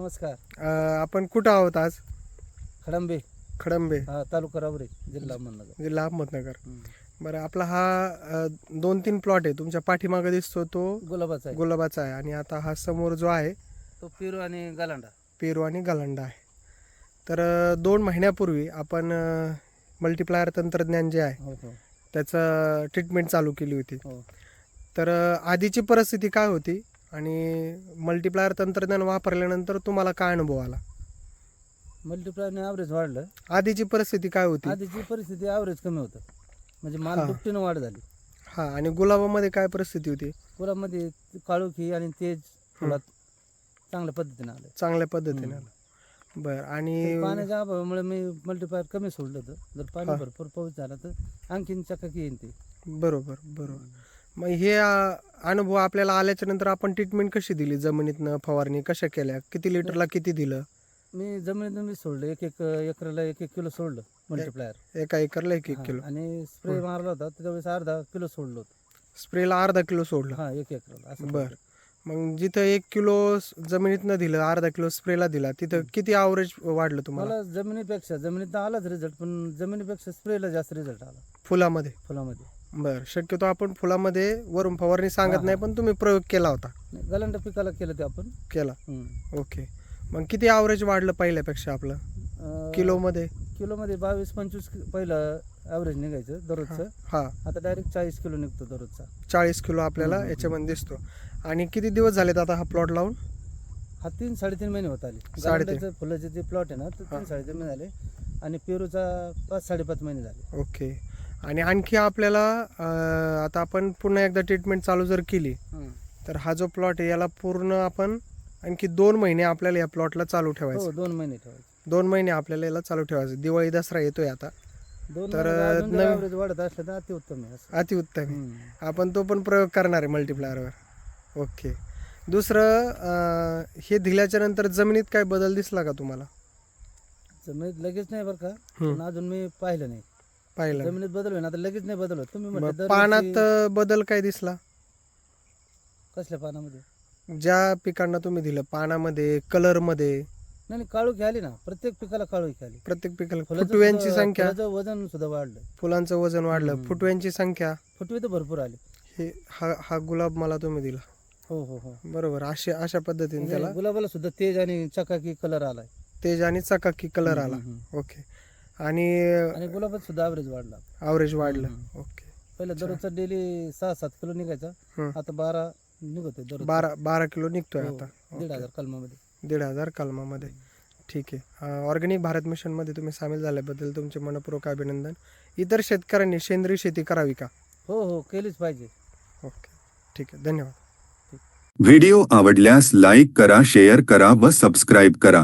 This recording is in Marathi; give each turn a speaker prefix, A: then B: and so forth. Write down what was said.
A: नमस्कार.
B: अ, आपण कुठं आहोत आज?
A: खडंबे.
B: खडंबे.
A: हा तालुका रावरे जिल्हा अहमदनगर.
B: जिल्हा अहमदनगर.
A: हम्म.
B: बरं आपला हा अ, दोन तीन प्लॉट आहे. तुमच्या पाठीमागे दिसतो तो
A: गुलाबाचा आहे.
B: गुलाबाचा आहे. आणि आता हा समोर जो आहे
A: तो पेरू आणि गालांडा.
B: पेरू आणि गलांडा आहे. तर अ, दोन महिन्यापूर्वी आपण मल्टीप्लायर तंत्रज्ञान जे आहे
A: हो हो.
B: त्याचं ट्रीटमेंट चालू केली होती.
A: हो.
B: तर अ, आधीची परिस्थिती काय होती? आणि मल्टीप्लायर तंत्रज्ञान वापरल्यानंतर तुम्हाला काय अनुभव आला?
A: मल्टीप्लायने ॲव्हरेज वाढलं.
B: आधीची परिस्थिती काय होती?
A: आधीची परिस्थिती ॲव्हरेज कमी होतं. म्हणजे माल
B: हा.
A: दुपटीनं वाढ झाली.
B: हा आणि गुलाबामध्ये काय परिस्थिती होती?
A: फुलामध्ये काळोखी आणि तेज फुलात चांगल्या पद्धतीने आलं.
B: चांगल्या पद्धतीने. आलं. बरं आणि
A: पाण्याच्या अभावामुळे मी मल्टीप्लायर कमी सोडलं होतं. जर पाणी. भरपूर पाऊस झाला तर आणखीन चकाकी येईन ते.
B: बरोबर बरोबर. मग हे अनुभव आपल्याला आल्याच्यानंतर आपण ट्रीटमेंट कशी दिली? जमिनीतनं फवारणी कशा केल्या? किती लिटरला किती दिलं?
A: मी जमिनीतून मी सोडलं. एक एक एकराला एक एक किलो सोडलं मल्टीप्लायर
B: एका एकरला एक एक किलो.
A: आणि स्प्रे मारला होता. त्यावेळेस अर्धा किलो सोडलं होतं.
B: स्प्रेला अर्धा किलो सोडलं.
A: हा एक एकराला असं
B: बर. मग जिथं एक किलो जमिनीतनं दिलं अर्धा किलो स्प्रेला दिला तिथं किती अवरेज वाढलं तुम्हाला?
A: जमिनीपेक्षा जमिनीत आलाच रिझल्ट पण जमिनीपेक्षा स्प्रेला जास्त रिझल्ट आला.
B: फुलामध्ये.
A: फुलामध्ये.
B: बरं शक्यतो आपण फुलामध्ये वरून फवारणी सांगत. नाही पण तुम्ही प्रयोग केला होता.
A: गलांडा पिकाला केलं ते आपण.
B: केला. ओके. मग किती अवरेज वाढलं पहिल्यापेक्षा आपलं? किलोमध्ये?
A: किलोमध्ये बावीस पंचवीस पहिलं ॲव्हरेज निघायचं दररोजचं.
B: हा
A: आता डायरेक्ट चाळीस किलो निघतो दररोजचा.
B: चाळीस किलो आपल्याला याच्यामध्ये दिसतो. आणि किती दिवस झालेत आता हा प्लॉट लावून?
A: हा तीन साडेतीन महिने होत आले.
B: साडेतीन.
A: फुलाचे जे प्लॉट आहे ना ते. तीन साडेतीन महिने झाले. आणि पेरूचा पाच साडेपाच महिने झाले.
B: ओके. आणि आणखी आपल्याला अं, आता आपण पुन्हा एकदा ट्रीटमेंट चालू जर केली. तर हा जो प्लॉट आहे याला पूर्ण आपण आणखी दोन महिने आपल्याला या प्लॉटला चालू ठेवायचं.
A: हो दोन महिने ठेवायचे.
B: दोन महिने आपल्याला याला चालू ठेवायचं. दिवाळी दसरा येतोय आता.
A: दोन
B: तर,
A: महिने
B: नवीन-
A: ॲव्हरेज वाढत असलं तर अति उत्तम आहे असं.
B: अतिउत्तम आहे.
A: हम्म.
B: आपण तो पण प्रयोग करणार आहे मल्टीप्लायरवर ओके. दुसरं अं, हे दिल्याच्या नंतर जमिनीत काय बदल दिसला का तुम्हाला?
A: जमिनीत लगेच नाही बरं का. पण अजून मी पाहिलं नाही.
B: पाहिलं.
A: जमिनीत बदल होईल आता लगेच नाही बदल होत. तुम्ही
B: मग
A: म्हटलं दरवर्षी-
B: पानात अं, बदल काय दिसला?
A: कसल्या पानामध्ये?
B: ज्या पिकांना तुम्ही दिलं पानामध्ये कलरमध्ये.
A: नाही नाही, काळोखी आली ना. प्रत्येक पिकाला काळोखी आली.
B: प्रत्येक पिकाला
A: फुलाचं
B: फुटव्यांची
A: सुद्धा-
B: संख्या.
A: फुलाचं वजन सुद्धा वाढलं.
B: फुलांचं वजन वाढलं. फुटव्यांची संख्या.
A: फुटवे तर भरपूर आले.
B: हे हा हा गुलाब मला तुम्ही दिला.
A: हो हो हो.
B: बरोबर. अशा अशा पद्धतीने
A: म्हणजे
B: त्याला
A: गुलाबाला सुद्धा तेज आणि चकाकी कलर आलाय.
B: तेज आणि चकाकी कलर आला.
A: हम्म,
B: ओके. आणि
A: गुलाबात सुद्धा ॲव्हरेज वाढला.
B: ॲव्हरेज वाढलं. ओके
A: पहिला दररोजचा डेली सहा सात किलो निघायचा.
B: हम्म.
A: आता बारा निघतोय दररोज
B: बारा बारा किलो निघतोय
A: हो,
B: आता.
A: दीड. हजार कलमामध्ये.
B: दीड हजार कलमामध्ये. ठीक आहे. ऑर्गॅनिक भारत मिशनमध्ये तुम्ही सामील झाल्याबद्दल तुमचे मनपूर्वक अभिनंदन. इतर शेतकऱ्यांनी सेंद्रिय शेती करावी का?
A: हो हो केलीच पाहिजे.
B: ओके ठीक आहे. धन्यवाद.
C: व्हिडिओ आवडल्यास लाईक करा शेअर करा व सबस्क्राईब करा.